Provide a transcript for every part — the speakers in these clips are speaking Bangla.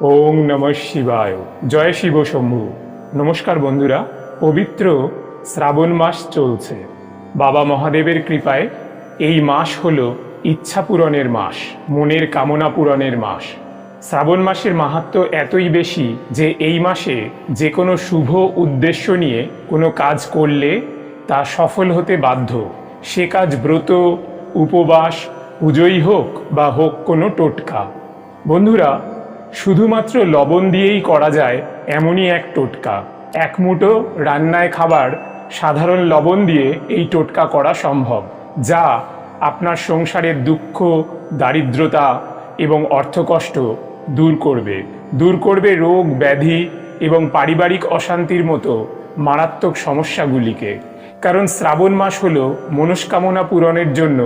ওং নম শিবায়। জয় শিব শম্ভু। নমস্কার বন্ধুরা, পবিত্র শ্রাবণ মাস চলছে। বাবা মহাদেবের কৃপায় এই মাস হল ইচ্ছা পূরণের মাস, মনের কামনা পূরণের মাস। শ্রাবণ মাসের মাহাত্ম্য এতই বেশি যে এই মাসে যে কোনো শুভ উদ্দেশ্য নিয়ে কোনো কাজ করলে তা সফল হতে বাধ্য। সে কাজ ব্রত, উপবাস, পুজোই হোক বা হোক কোনো টোটকা। বন্ধুরা শুধুমাত্র লবণ দিয়েই করা যায় এমনই এক টোটকা। এক মুঠো রান্নায় খাবার সাধারণ লবণ দিয়ে এই টোটকা করা সম্ভব, যা আপনার সংসারের দুঃখ, দারিদ্রতা এবং অর্থকষ্ট দূর করবে। দূর করবে রোগ, ব্যাধি এবং পারিবারিক অশান্তির মতো মারাত্মক সমস্যাগুলিকে। কারণ শ্রাবণ মাস হল মনস্কামনা পূরণের জন্য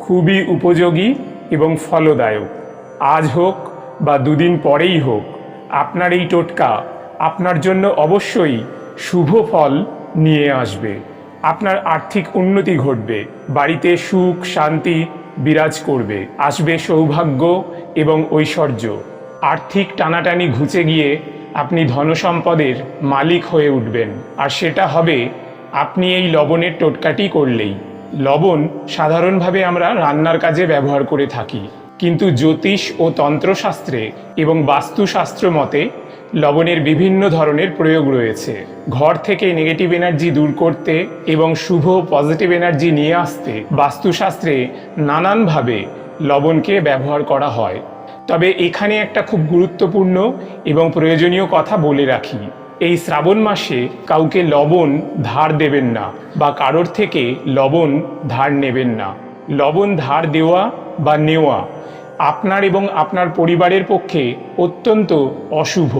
খুবই উপযোগী এবং ফলদায়ক। আজ হোক বা দুদিন পরেই হোক, আপনার এই টোটকা আপনার জন্য অবশ্যই শুভ ফল নিয়ে আসবে। আপনার আর্থিক উন্নতি ঘটবে, বাড়িতে সুখ, শান্তি বিরাজ করবে, আসবে সৌভাগ্য এবং ঐশ্বর্য। আর্থিক টানাটানি ঘুচে গিয়ে আপনি ধনসম্পদের মালিক হয়ে উঠবেন। আর সেটা হবে আপনি এই লবণের টোটকাটি করলেই। লবণ সাধারণভাবে আমরা রান্নার কাজে ব্যবহার করে থাকি। কিন্তু জ্যোতিষ ও তন্ত্রশাস্ত্রে এবং বাস্তুশাস্ত্র মতে লবণের বিভিন্ন ধরনের প্রয়োগ রয়েছে। ঘর থেকে নেগেটিভ এনার্জি দূর করতে এবং শুভ পজিটিভ এনার্জি নিয়ে আসতে বাস্তুশাস্ত্রে নানানভাবে লবণকে ব্যবহার করা হয়। তবে এখানে একটা খুব গুরুত্বপূর্ণ এবং প্রয়োজনীয় কথা বলে রাখি। এই শ্রাবণ মাসে কাউকে লবণ ধার দেবেন না বা কারোর থেকে লবণ ধার নেবেন না। লবণ ধার দেওয়া বা নেওয়া আপনার এবং আপনার পরিবারের পক্ষে অত্যন্ত অশুভ।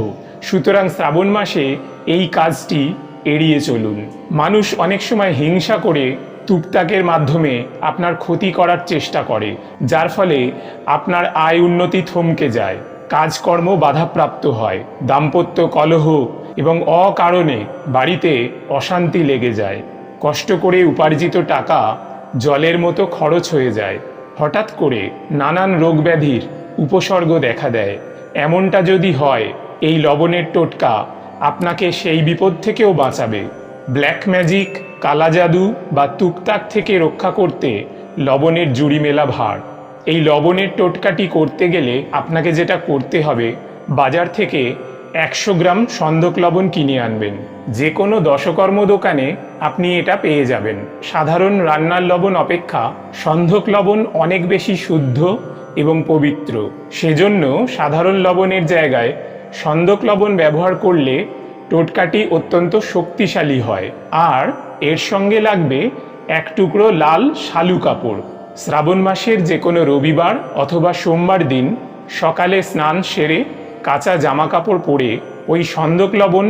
সুতরাং শ্রাবণ মাসে এই কাজটি এড়িয়ে চলুন। মানুষ অনেক সময় হিংসা করে টুকটাকের মাধ্যমে আপনার ক্ষতি করার চেষ্টা করে, যার ফলে আপনার আয় উন্নতি থমকে যায়, কাজকর্ম বাধাপ্রাপ্ত হয়, দাম্পত্য কলহ এবং অকারণে বাড়িতে অশান্তি লেগে যায়। কষ্ট করে উপার্জিত টাকা জলের মতো খরচ হয়ে যায়। হঠাৎ করে নানান রোগ ব্যাধির উপসর্গ দেখা দেয়। এমনটা যদি হয়, এই লবণের টোটকা আপনাকে সেই বিপদ থেকেও বাঁচাবে। ব্ল্যাক ম্যাজিক, কালা জাদু বা তুকতাক থেকে রক্ষা করতে লবণের জুড়ি মেলা ভার। এই লবণের টোটকাটি করতে গেলে আপনাকে যেটা করতে হবে, বাজার থেকে একশো গ্রাম সন্দক লবণ কিনে আনবেন। যে কোনো দশকর্ম দোকানে আপনি এটা পেয়ে যাবেন। সাধারণ রান্নার লবণ অপেক্ষা সন্ধক লবণ অনেক বেশি শুদ্ধ এবং পবিত্র। সেজন্য সাধারণ লবণের জায়গায় সন্দক লবণ ব্যবহার করলে টোটকাটি অত্যন্ত শক্তিশালী হয়। আর এর সঙ্গে লাগবে এক টুকরো লাল শালু কাপড়। শ্রাবণ মাসের যে কোনো রবিবার অথবা সোমবার দিন সকালে স্নান সেরে কাঁচা জামা কাপড় পরে ওই সন্দক লবণ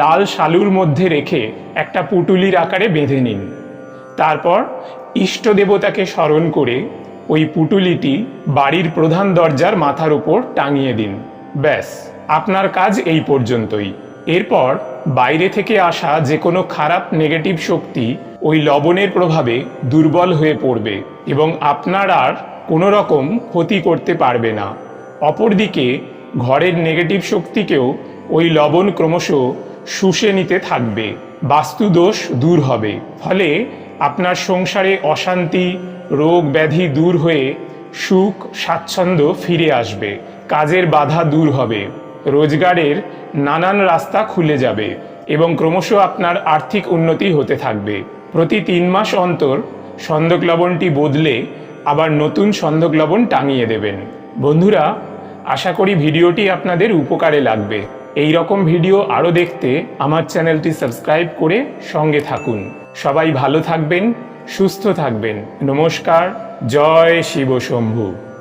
লাল শালুর মধ্যে রেখে একটা পুটুলির আকারে বেঁধে নিন। তারপর ইষ্ট দেবতাকে স্মরণ করে ওই পুটুলিটি বাড়ির প্রধান দরজার মাথার উপর টাঙিয়ে দিন। ব্যাস, আপনার কাজ এই পর্যন্তই। এরপর বাইরে থেকে আসা যে কোনো খারাপ নেগেটিভ শক্তি ওই লবণের প্রভাবে দুর্বল হয়ে পড়বে এবং আপনার আর কোনো রকম ক্ষতি করতে পারবে না। অপরদিকে ঘরের নেগেটিভ শক্তিকেও ওই লবণ ক্রমশ শুষে নিতে থাকবে। বাস্তুদোষ দূর হবে। ফলে আপনার সংসারে অশান্তি, রোগ ব্যাধি দূর হয়ে সুখ, স্বাচ্ছন্দ্য ফিরে আসবে। কাজের বাধা দূর হবে। রোজগারের নানান রাস্তা খুলে যাবে এবং ক্রমশ আপনার আর্থিক উন্নতি হতে থাকবে। প্রতি তিন মাস অন্তর সন্দক লবণটি বদলে আবার নতুন সন্দক লবণ টাঙিয়ে দেবেন। বন্ধুরা আশা করি ভিডিওটি আপনাদের উপকারে লাগবে। এই রকম ভিডিও আরও দেখতে আমার চ্যানেলটি সাবস্ক্রাইব করে সঙ্গে থাকুন। সবাই ভালো থাকবেন, সুস্থ থাকবেন। নমস্কার, জয় শিব শম্ভু